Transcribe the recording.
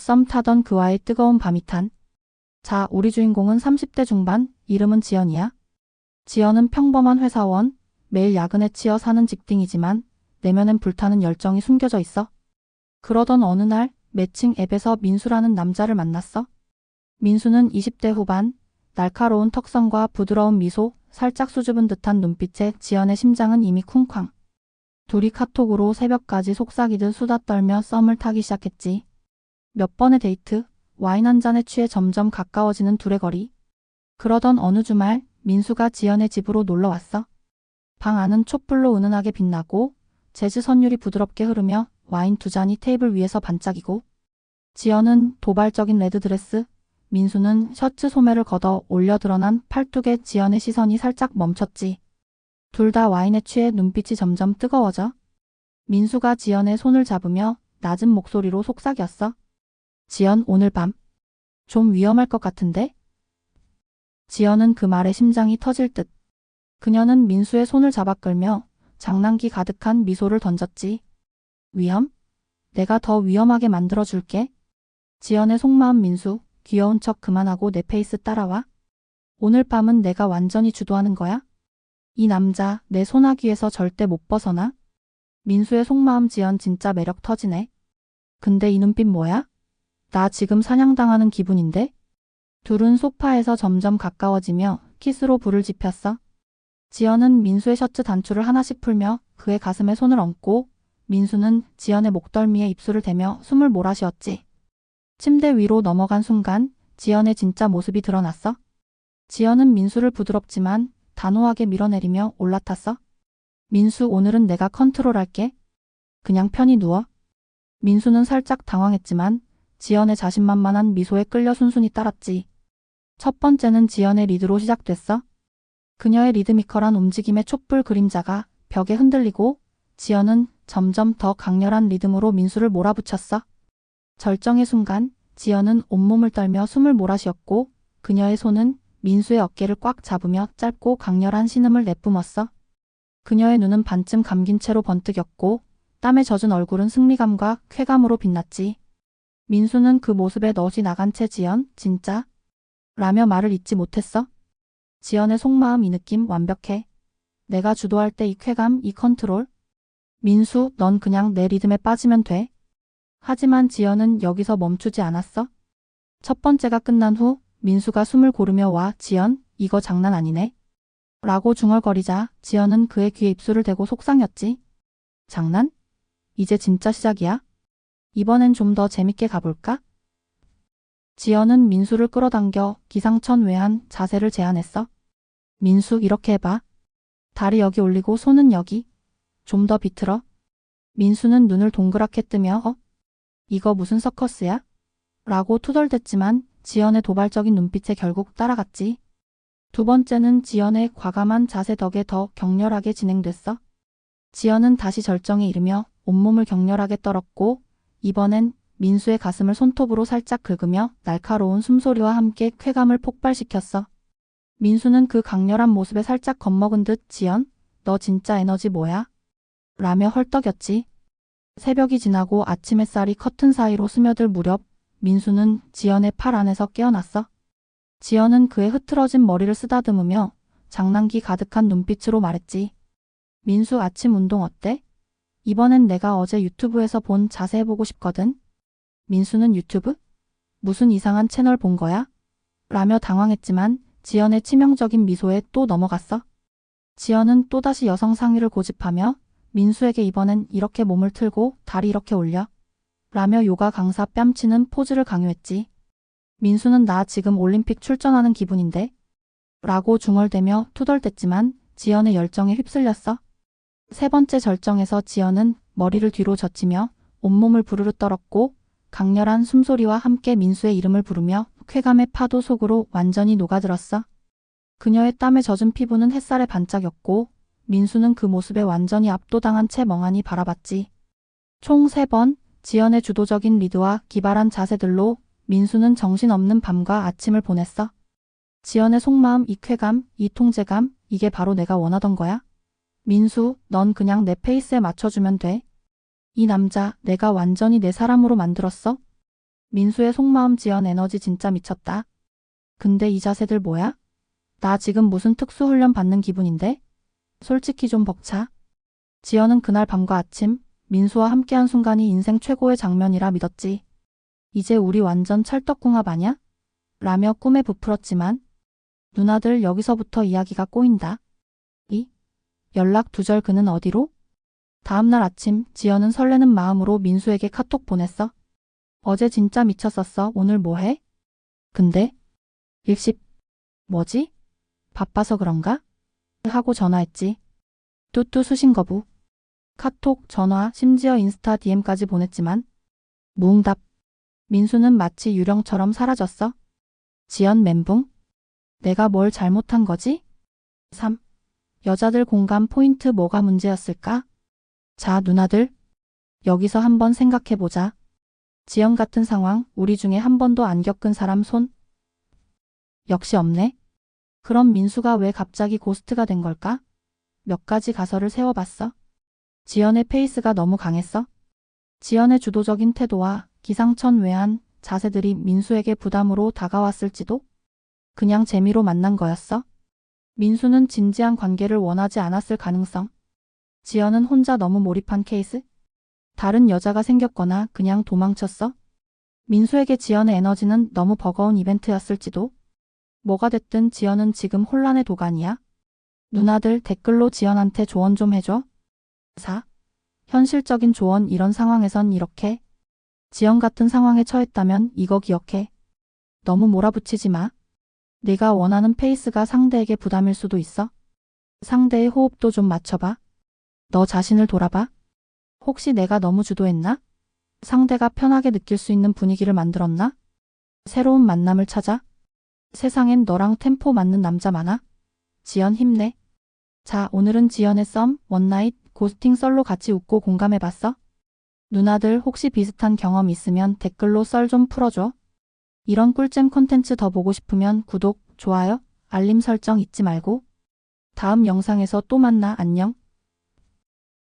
썸 타던 그와의 뜨거운 밤이 탄. 자, 우리 주인공은 30대 중반, 이름은 지연이야. 지연은 평범한 회사원, 매일 야근에 치여 사는 직딩이지만 내면엔 불타는 열정이 숨겨져 있어. 그러던 어느 날 매칭 앱에서 민수라는 남자를 만났어. 민수는 20대 후반, 날카로운 턱선과 부드러운 미소, 살짝 수줍은 듯한 눈빛에 지연의 심장은 이미 쿵쾅. 둘이 카톡으로 새벽까지 속삭이듯 수다 떨며 썸을 타기 시작했지. 몇 번의 데이트, 와인 한 잔에 취해 점점 가까워지는 둘의 거리. 그러던 어느 주말 민수가 지연의 집으로 놀러 왔어. 방 안은 촛불로 은은하게 빛나고 재즈 선율이 부드럽게 흐르며 와인 두 잔이 테이블 위에서 반짝이고 지연은 도발적인 레드 드레스, 민수는 셔츠 소매를 걷어 올려 드러난 팔뚝에 지연의 시선이 살짝 멈췄지. 둘 다 와인에 취해 눈빛이 점점 뜨거워져. 민수가 지연의 손을 잡으며 낮은 목소리로 속삭였어. 지연 오늘 밤. 좀 위험할 것 같은데? 지연은 그 말에 심장이 터질 듯. 그녀는 민수의 손을 잡아 끌며 장난기 가득한 미소를 던졌지. 위험? 내가 더 위험하게 만들어줄게. 지연의 속마음 민수, 귀여운 척 그만하고 내 페이스 따라와. 오늘 밤은 내가 완전히 주도하는 거야? 이 남자, 내 소나귀에서 절대 못 벗어나? 민수의 속마음 지연 진짜 매력 터지네. 근데 이 눈빛 뭐야? 나 지금 사냥당하는 기분인데? 둘은 소파에서 점점 가까워지며 키스로 불을 지폈어. 지연은 민수의 셔츠 단추를 하나씩 풀며 그의 가슴에 손을 얹고 민수는 지연의 목덜미에 입술을 대며 숨을 몰아쉬었지. 침대 위로 넘어간 순간 지연의 진짜 모습이 드러났어. 지연은 민수를 부드럽지만 단호하게 밀어내리며 올라탔어. 민수 오늘은 내가 컨트롤할게. 그냥 편히 누워. 민수는 살짝 당황했지만 지연의 자신만만한 미소에 끌려 순순히 따랐지. 첫 번째는 지연의 리드로 시작됐어. 그녀의 리드미컬한 움직임의 촛불 그림자가 벽에 흔들리고 지연은 점점 더 강렬한 리듬으로 민수를 몰아붙였어. 절정의 순간 지연은 온몸을 떨며 숨을 몰아쉬었고 그녀의 손은 민수의 어깨를 꽉 잡으며 짧고 강렬한 신음을 내뿜었어. 그녀의 눈은 반쯤 감긴 채로 번뜩였고 땀에 젖은 얼굴은 승리감과 쾌감으로 빛났지. 민수는 그 모습에 넋이 나간 채 지연, 진짜? 라며 말을 잇지 못했어. 지연의 속마음 이 느낌 완벽해. 내가 주도할 때 이 쾌감, 이 컨트롤. 민수, 넌 그냥 내 리듬에 빠지면 돼. 하지만 지연은 여기서 멈추지 않았어. 첫 번째가 끝난 후 민수가 숨을 고르며 와, 지연, 이거 장난 아니네. 라고 중얼거리자 지연은 그의 귀에 입술을 대고 속상했지. 장난? 이제 진짜 시작이야? 이번엔 좀 더 재밌게 가볼까? 지연은 민수를 끌어당겨 기상천 외한 자세를 제안했어. 민수 이렇게 해봐. 다리 여기 올리고 손은 여기. 좀 더 비틀어. 민수는 눈을 동그랗게 뜨며 어? 이거 무슨 서커스야? 라고 투덜댔지만 지연의 도발적인 눈빛에 결국 따라갔지. 두 번째는 지연의 과감한 자세 덕에 더 격렬하게 진행됐어. 지연은 다시 절정에 이르며 온몸을 격렬하게 떨었고 이번엔 민수의 가슴을 손톱으로 살짝 긁으며 날카로운 숨소리와 함께 쾌감을 폭발시켰어. 민수는 그 강렬한 모습에 살짝 겁먹은 듯 지연, 너 진짜 에너지 뭐야? 라며 헐떡였지. 새벽이 지나고 아침 햇살이 커튼 사이로 스며들 무렵 민수는 지연의 팔 안에서 깨어났어. 지연은 그의 흐트러진 머리를 쓰다듬으며 장난기 가득한 눈빛으로 말했지. 민수 아침 운동 어때? 이번엔 내가 어제 유튜브에서 본 자세 해보고 싶거든. 민수는 유튜브? 무슨 이상한 채널 본 거야? 라며 당황했지만 지연의 치명적인 미소에 또 넘어갔어. 지연은 또다시 여성 상의를 고집하며 민수에게 이번엔 이렇게 몸을 틀고 다리 이렇게 올려. 라며 요가 강사 뺨치는 포즈를 강요했지. 민수는 나 지금 올림픽 출전하는 기분인데? 라고 중얼대며 투덜댔지만 지연의 열정에 휩쓸렸어. 세 번째 절정에서 지연은 머리를 뒤로 젖히며 온몸을 부르르 떨었고 강렬한 숨소리와 함께 민수의 이름을 부르며 쾌감의 파도 속으로 완전히 녹아들었어. 그녀의 땀에 젖은 피부는 햇살에 반짝였고 민수는 그 모습에 완전히 압도당한 채 멍하니 바라봤지. 총 세 번 지연의 주도적인 리드와 기발한 자세들로 민수는 정신없는 밤과 아침을 보냈어. 지연의 속마음 이 쾌감, 이 통제감, 이게 바로 내가 원하던 거야? 민수, 넌 그냥 내 페이스에 맞춰주면 돼. 이 남자 내가 완전히 내 사람으로 만들었어? 민수의 속마음 지연 에너지 진짜 미쳤다. 근데 이 자세들 뭐야? 나 지금 무슨 특수훈련 받는 기분인데? 솔직히 좀 벅차. 지연은 그날 밤과 아침 민수와 함께한 순간이 인생 최고의 장면이라 믿었지. 이제 우리 완전 찰떡궁합 아냐? 라며 꿈에 부풀었지만 누나들 여기서부터 이야기가 꼬인다. 이 연락 두절 그는 어디로? 다음날 아침 지연은 설레는 마음으로 민수에게 카톡 보냈어. 어제 진짜 미쳤었어. 오늘 뭐해? 근데 일십 뭐지? 바빠서 그런가? 하고 전화했지. 뚜뚜 수신 거부. 카톡, 전화, 심지어 인스타 DM까지 보냈지만 무응답. 민수는 마치 유령처럼 사라졌어. 지연 멘붕. 내가 뭘 잘못한 거지? 3. 여자들 공감 포인트 뭐가 문제였을까? 자, 누나들. 여기서 한번 생각해보자. 지연 같은 상황, 우리 중에 한 번도 안 겪은 사람 손? 역시 없네. 그럼 민수가 왜 갑자기 고스트가 된 걸까? 몇 가지 가설을 세워봤어. 지연의 페이스가 너무 강했어. 지연의 주도적인 태도와 기상천 외한 자세들이 민수에게 부담으로 다가왔을지도? 그냥 재미로 만난 거였어? 민수는 진지한 관계를 원하지 않았을 가능성. 지연은 혼자 너무 몰입한 케이스? 다른 여자가 생겼거나 그냥 도망쳤어? 민수에게 지연의 에너지는 너무 버거운 이벤트였을지도? 뭐가 됐든 지연은 지금 혼란의 도가니야. 누나들 댓글로 지연한테 조언 좀 해줘. 4. 현실적인 조언 이런 상황에선 이렇게. 지연 같은 상황에 처했다면 이거 기억해. 너무 몰아붙이지 마. 네가 원하는 페이스가 상대에게 부담일 수도 있어. 상대의 호흡도 좀 맞춰봐. 너 자신을 돌아봐. 혹시 내가 너무 주도했나? 상대가 편하게 느낄 수 있는 분위기를 만들었나? 새로운 만남을 찾아? 세상엔 너랑 템포 맞는 남자 많아? 지연 힘내. 자, 오늘은 지연의 썸, 원나잇, 고스팅 썰로 같이 웃고 공감해봤어? 누나들 혹시 비슷한 경험 있으면 댓글로 썰 좀 풀어줘. 이런 꿀잼 콘텐츠 더 보고 싶으면 구독, 좋아요, 알림 설정 잊지 말고. 다음 영상에서 또 만나 안녕.